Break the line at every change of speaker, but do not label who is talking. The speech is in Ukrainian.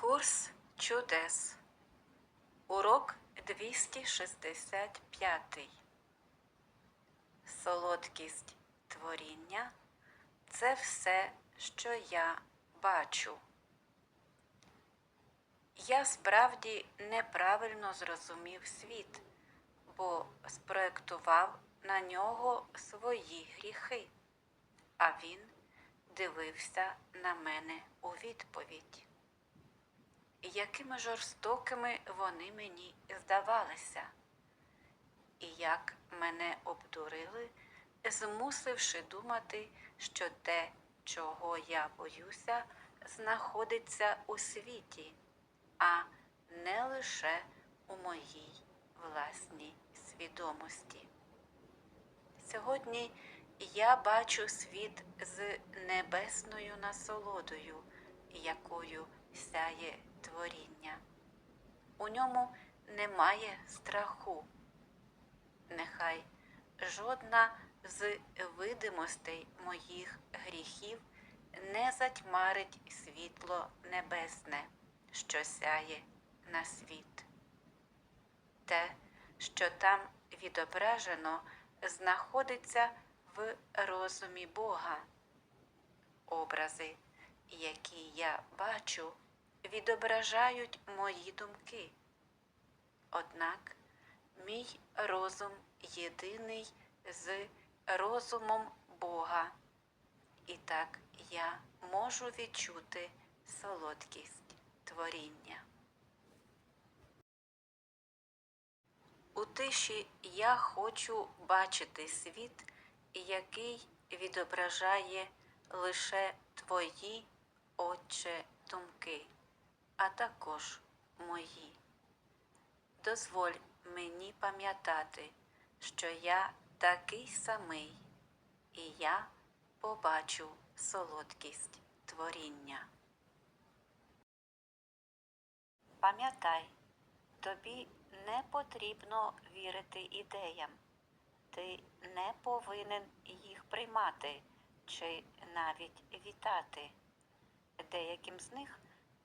Курс чудес. Урок 265. Солодкість творіння це все, що я бачу. Я справді неправильно зрозумів світ, бо спроектував на нього свої гріхи, а він дивився на мене у відповідь якими жорстокими вони мені здавалися, і як мене обдурили, змусивши думати, що те, чого я боюся, знаходиться у світі, а не лише у моїй власній свідомості. Сьогодні я бачу світ з небесною насолодою, якою сяє творіння. У ньому немає страху. Нехай жодна з видимостей моїх гріхів не затьмарить світло небесне, що сяє на світ. Те, що там відображено, знаходиться в розумі Бога. Образи, які я бачу, відображають мої думки. Однак мій розум єдиний з розумом Бога, і так я можу відчути солодкість творіння. У тиші я хочу бачити світ, який відображає лише твої, Отче, думки, а також мої. Дозволь мені пам'ятати, що я такий самий, і я побачу солодкість творіння. Пам'ятай, тобі не потрібно вірити ідеям, ти не повинен їх приймати чи навіть вітати. Деяким з них